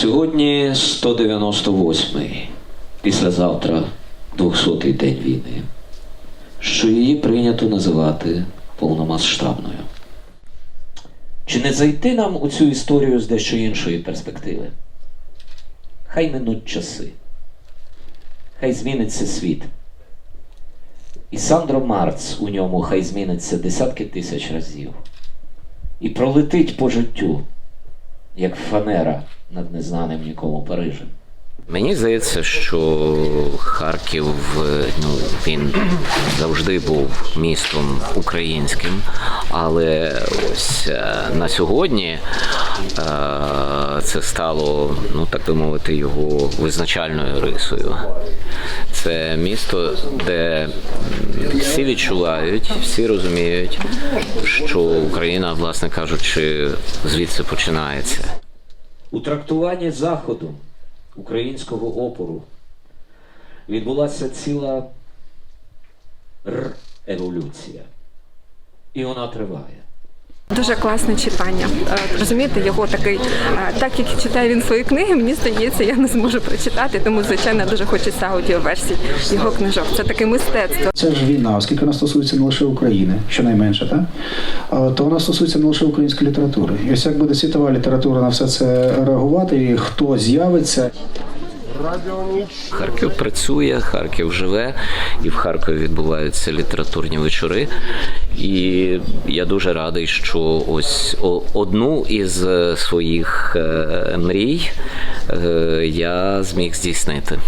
Сьогодні 198-й, післязавтра 200-й день війни, що її прийнято називати повномасштабною. Чи не зайти нам у цю історію з дещо іншої перспективи? Хай минуть часи, хай зміниться світ. І Сандро Марц у ньому хай зміниться десятки тисяч разів. І пролетить по життю, як фанера над незнаним нікому Парижем. Мені здається, що Харків е, ну, він завжди був містом українським, але ось е, на сьогодні е, це стало, ну так би мовити, його визначальною рисою. Це місто, де всі відчувають, всі розуміють, що Україна, власне кажучи, звідси починається. У трактуванні Заходу українського опору відбулася ціла р-еволюція. І вона триває. Дуже класне читання. Е, Розумієте, його такий, е, так як читає він свої книги, мені здається, я не зможу прочитати, тому звичайно дуже хочеться аудіоверсій його книжок. Це таке мистецтво. Це ж війна, оскільки вона стосується не лише України, щонайменше, так? То вона стосується не лише української літератури. І ось як буде світова література на все це реагувати, і хто з'явиться, Харків працює, Харків живе, і в Харкові відбуваються літературні вечори. І я дуже радий, що ось одну із е, своїх е, мрій е, я зміг здійснити.